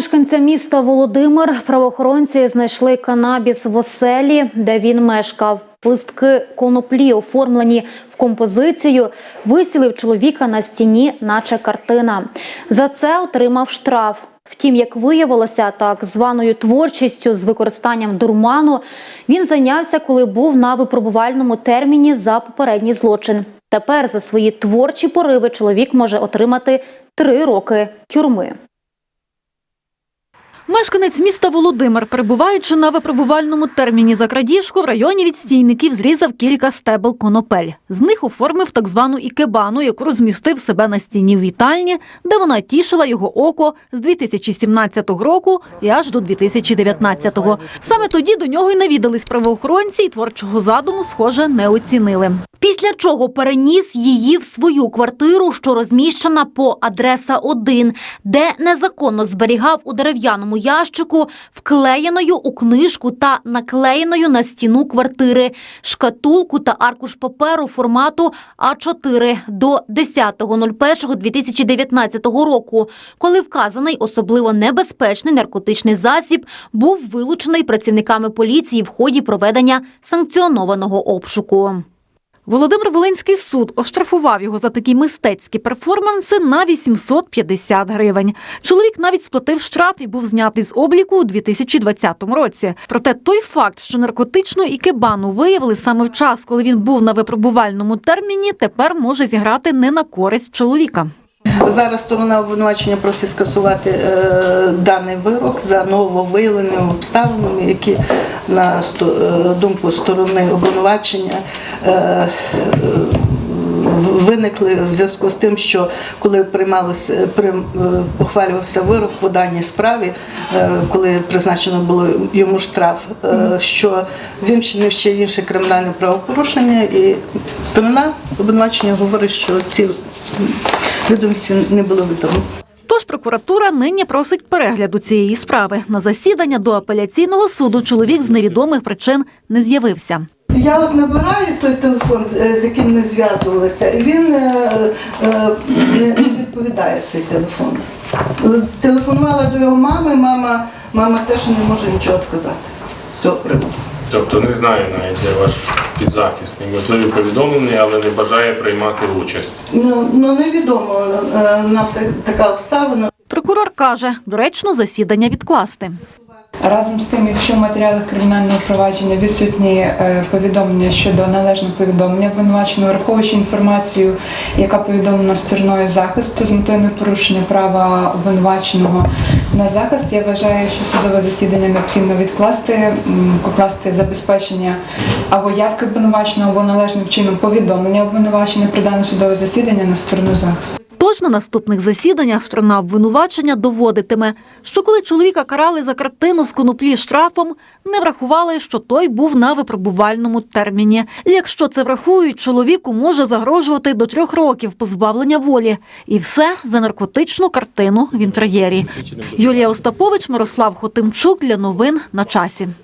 Мешканця міста Володимир правоохоронці знайшли канабіс в оселі, де він мешкав. Листки коноплі, оформлені в композицію, висілив чоловіка на стіні, наче картина. За це отримав штраф. Втім, як виявилося, так званою творчістю з використанням дурману він зайнявся, коли був на випробувальному терміні за попередній злочин. Тепер за свої творчі пориви чоловік може отримати три роки тюрми. Мешканець міста Володимир, перебуваючи на випробувальному терміні за крадіжку, в районі відстійників зрізав кілька стебел конопель. З них оформив так звану ікебану, яку розмістив себе на стіні в вітальні, де вона тішила його око з 2017 року і аж до 2019-го. Саме тоді до нього й навідались правоохоронці, і творчого задуму, схоже, не оцінили. Після чого переніс її в свою квартиру, що розміщена по адреса 1, де незаконно зберігав у дерев'яному ящику, вклеєною у книжку та наклеєною на стіну квартири, шкатулку та аркуш паперу формату А4 до 10.01.2019 року, коли вказаний особливо небезпечний наркотичний засіб був вилучений працівниками поліції в ході проведення санкціонованого обшуку. Володимир Волинський суд оштрафував його за такі мистецькі перформанси на 850 гривень. Чоловік навіть сплатив штраф і був знятий з обліку у 2020 році. Проте той факт, що наркотичну ікебану виявили саме в час, коли він був на випробувальному терміні, тепер може зіграти не на користь чоловіка. Зараз сторона обвинувачення просить скасувати е, даний вирок за нововиявленими обставинами, які на е, думку сторони обвинувачення е, е, виникли в зв'язку з тим, що коли приймалося прим, е, ухвалювався вирок по даній справі, е, коли призначено було йому штраф, е, що він вчинив ще інше кримінальне правопорушення, і сторона обвинувачення говорить, що ці відомості не було відомо. Тож прокуратура нині просить перегляду цієї справи. На засідання до апеляційного суду чоловік з невідомих причин не з'явився. Я от набираю той телефон, з е, яким ми зв'язувалися, і він е, е, не відповідає цей телефон. Телефонувала до його мами, мама, мама теж не може нічого сказати з цього приводу. Тобто не знає навіть, де ваш підзахисний, можливо, повідомлений, але не бажає приймати участь. Ну, ну невідомо е, нам така обставина. Прокурор каже, доречно засідання відкласти. Разом з тим, якщо в матеріалах кримінального провадження відсутні е, повідомлення щодо належного повідомлення обвинуваченого, враховуючи інформацію, яка повідомлена стороною захисту з метою непорушення права обвинуваченого на захист, я вважаю, що судове засідання необхідно відкласти, покласти забезпечення або явки обвинуваченого, або належним чином повідомлення обвинувачення про дане судове засідання на сторону захисту. Тож на наступних засіданнях сторона обвинувачення доводитиме, що коли чоловіка карали за картину з коноплі штрафом, не врахували, що той був на випробувальному терміні. Якщо це врахують, чоловіку може загрожувати до трьох років позбавлення волі. І все за наркотичну картину в інтер'єрі. Юлія Остапович, Мирослав Хотимчук для новин на часі.